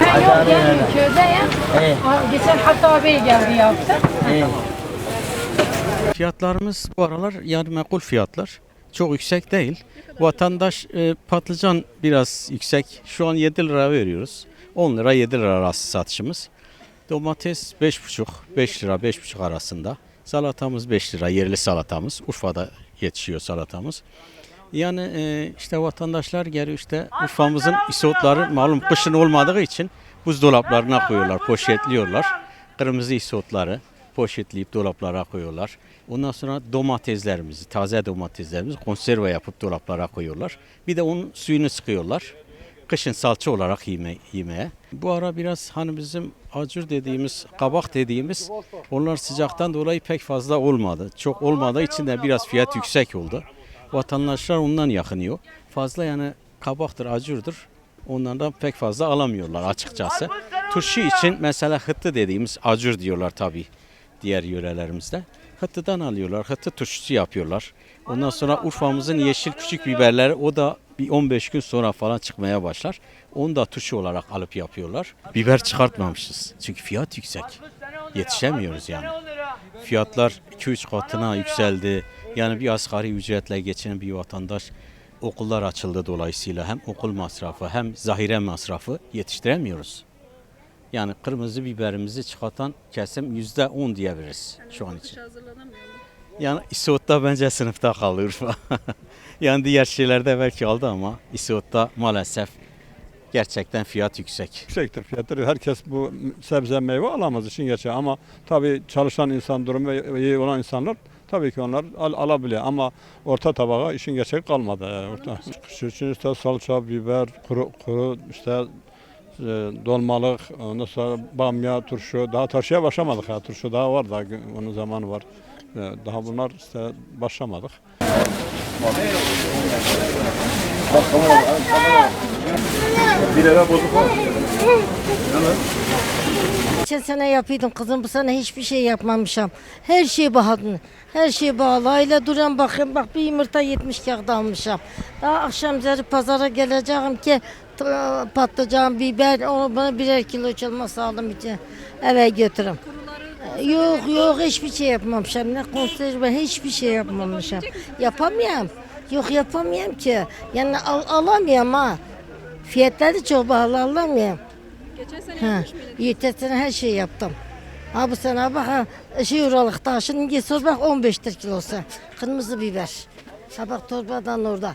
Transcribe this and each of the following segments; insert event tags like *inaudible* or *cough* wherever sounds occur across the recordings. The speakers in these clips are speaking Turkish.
Ben yani köydeyim. Evet. Aa, Geçen hafta abi geldi yaptı. Fiyatlarımız bu aralar yani makul fiyatlar. Çok yüksek değil. Vatandaş e, patlıcan biraz yüksek. Şu an 7 lira veriyoruz. 10 lira 7 lira arası satışımız. Domates 5,5 5 lira 5,5 arasında. Salatamız 5 lira yerli salatamız. Urfa'da yetişiyor salatamız. Yani e, işte vatandaşlar geliyor işte Urfa'mızın isotları malum kışın olmadığı için buzdolaplarına koyuyorlar, poşetliyorlar. Kırmızı isotları poşetleyip dolaplara koyuyorlar. Ondan sonra domateslerimizi, taze domateslerimizi konserve yapıp dolaplara koyuyorlar. Bir de onun suyunu sıkıyorlar. Kışın salça olarak yeme, yemeye. Bu ara biraz hani bizim acur dediğimiz, kabak dediğimiz onlar sıcaktan dolayı pek fazla olmadı. Çok olmadığı için de biraz fiyat yüksek oldu. Vatandaşlar ondan yakınıyor. Fazla yani kabaktır, acurdur. Onlardan pek fazla alamıyorlar açıkçası. Turşu için mesela hıttı dediğimiz acur diyorlar tabii diğer yörelerimizde. Hıttıdan alıyorlar. Hıttı turşusu yapıyorlar. Ondan sonra Urfa'mızın yeşil küçük biberleri o da bir 15 gün sonra falan çıkmaya başlar. Onu da turşu olarak alıp yapıyorlar. Biber çıkartmamışız. Çünkü fiyat yüksek. Yetişemiyoruz yani. Fiyatlar 2-3 katına yükseldi. Yani bir asgari ücretle geçinen bir vatandaş okullar açıldı dolayısıyla hem okul masrafı hem zahire masrafı yetiştiremiyoruz. Yani kırmızı biberimizi çıkartan kesim yüzde on diyebiliriz şu an için. Yani İSOT'ta bence sınıfta kaldı Urfa. *laughs* yani diğer şeylerde belki aldı ama İSOT'ta maalesef gerçekten fiyat yüksek. yüksektir fiyatları. Herkes bu sebze meyve alamaz işin gerçeği ama tabii çalışan insan durumu iyi olan insanlar tabii ki onlar al, alabiliyor ama orta tabağa işin gerçeği kalmadı. Yani orta. İçin işte salça, biber, kuru, kuru işte e, dolmalık, ondan sonra bamya, turşu. Daha turşuya başlamadık ya. Turşu daha var daha onun zamanı var. E, Daha bunlar işte başlamadık. Geçen sene yapıyordum kızım bu sene hiçbir şey yapmamışım. Her şey pahalı. Her şey pahalı. Aile duran bakayım bak bir yumurta 70 kağıt almışım. Daha akşam üzeri pazara geleceğim ki patlıcan, biber onu bana birer kilo çalması aldım için eve götürüm. Yok yok hiçbir şey yapmamışım. Ne konserve hiçbir şey yapmamışım. Yapamıyorum. Yok yapamıyorum ki. Yani al, alamıyorum ha. Fiyatları çok pahalı alamıyorum. Geçen sene Ha, geçen sene her şeyi yaptım. Ha bu sene bak ha, şey Uralık'ta şimdi sor bak 15 lira kilosu. Kırmızı biber. Ha bak torbadan orada.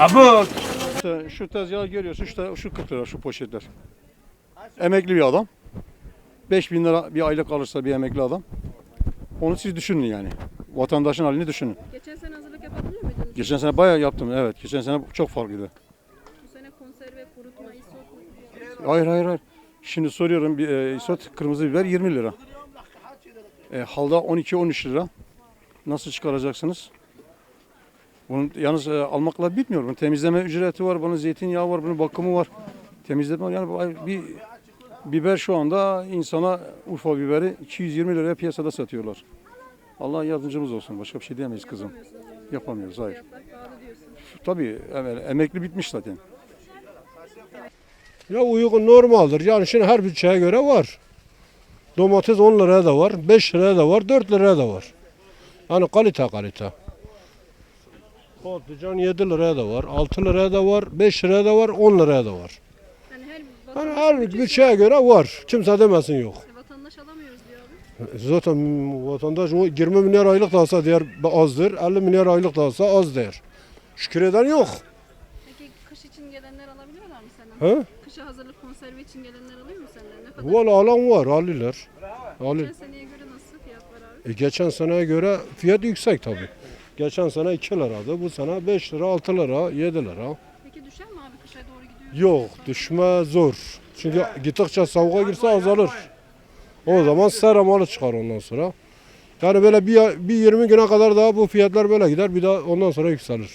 Abu. İşte şu tezgahı görüyorsun işte şu 40 lira şu poşetler. Emekli bir adam. 5000 lira bir aylık alırsa bir emekli adam. Onu siz düşünün yani. Vatandaşın halini düşünün. Geçen sene hazırlık yapabiliyor muydunuz? Geçen sene bayağı yaptım evet. Geçen sene çok farklıydı. Bu sene konserve, kurutma, isot. Hayır hayır hayır. Şimdi soruyorum bir e, isot kırmızı biber 20 lira. E, halda 12-13 lira. Nasıl çıkaracaksınız? Bunun yalnız e, almakla bitmiyor. Bunun temizleme ücreti var, bunun zeytinyağı var, bunun bakımı var. Temizleme yani bir biber şu anda insana Urfa biberi 220 liraya piyasada satıyorlar. Allah yardımcımız olsun. Başka bir şey diyemeyiz kızım. Yapamıyoruz hayır. Tabii evet, emekli bitmiş zaten. Ya uygun normaldir. Yani şimdi her bütçeye göre var. Domates 10 liraya da var, 5 liraya da var, 4 liraya da var. Yani kalite kalite. Patlıcan 7 liraya da var, 6 liraya da var, 5 liraya da var, 10 liraya da var. Yani her Yani her bütçeye göre var. Kimse demesin yok. vatandaş alamıyoruz diyor abi. Zaten vatandaş o 20 milyar aylık da alsa diğer azdır, 50 milyar aylık da alsa az der. Şükür eden yok. Peki kış için gelenler alabiliyorlar mı senden? He? Kışa hazırlık konserve için gelenler alıyor mu senden? Ne kadar? Valla alan var, alırlar. Alır. Geçen seneye göre nasıl fiyatlar abi? E, geçen seneye göre fiyat yüksek tabii. Geçen sene 2 liraydı. Bu sene 5 lira, 6 lira, 7 lira. Peki düşer mi abi kışa doğru gidiyor? Yok düşme zor. Çünkü gittikçe savuğa girse azalır. O zaman sera malı çıkar ondan sonra. Yani böyle bir, bir 20 güne kadar daha bu fiyatlar böyle gider. Bir daha ondan sonra yükselir.